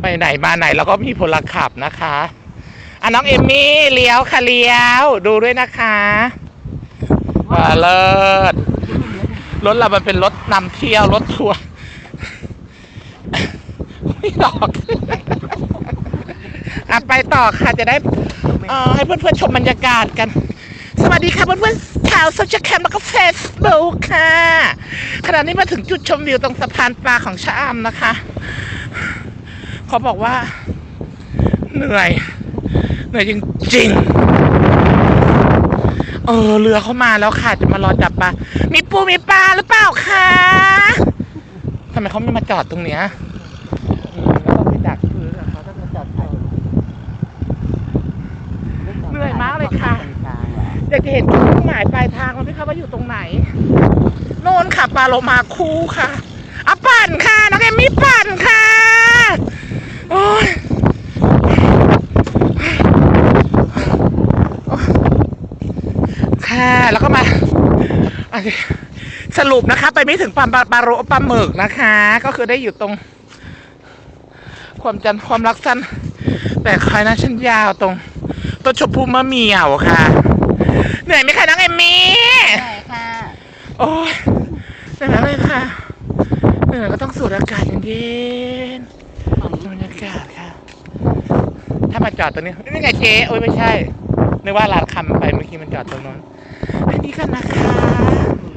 ไปไหนมาไหนเราก็มีพลขับนะคะอะน้องเอมมี่เลี้ยวค่ะเลี้ยว ดูด้วยนะคะว่าเลิศรถเรามันเป็นรถนำเที่ยวรถทัวร์ไม่หรอกอะไปต่อค่ะจะได้เอ่อให้เพื่อนๆชมบรรยากาศกัน สวัสดีค่ะเพื่อนๆชาวโซเชียลแคมแล้วก็เฟซบุ๊กค่ะ ขณะนี้มาถึงจุดชมวิวตรงสะพานปลาของชะอำนะคะ เขาบอกว่า เหนื่อยเหนื่อยจริงๆเออเรือเข้ามาแล้วค่ะจะมารอจับปลา มีปูมีปลาหรือเปล่าคะทำไมเขาไม่มาจอดตรงเนี้ยอืมแล้วก็ไปดักคือเขาต้องมาจอดถ่ายเหนื่อยมากเลยค่ะอยากจะเห็นจุดมุ่งหมายปลายทางมันไหมคะว่าอยู่ตรงไหน โน่นค่ะปลาโลมาคูค่ะอะปั่นค่ะน้องเอมมี่ปั่นค่ะ โอ้ย ค่ะ แล้วก็มาโอเคสรุปนะคะ ไปไม่ถึงปลาปลาปลาโรปลาหมึกนะคะ ก็คือได้อยู่ตรง ความจันทร์ความรักสั้น แต่คอยนะฉันยาวตรงต้นชมพูมะเหมี่ยวค่ะ เหนื่อยไหมคะน้องเอมมี่ใช่ค่ะ โอ้ยเหนื่อยมากเลยค่ะเหนื่อยก็ต้องสูดอากาศเย็นๆบรรยากาศค่ะ ถ้ามาจอดตรงนี้นี่ไงเจ๊โอ้ยไม่ใช่นึกว่าร้านคำไปเมื่อกี้มันจอดตรงนู้น อันนี้กันนะคะ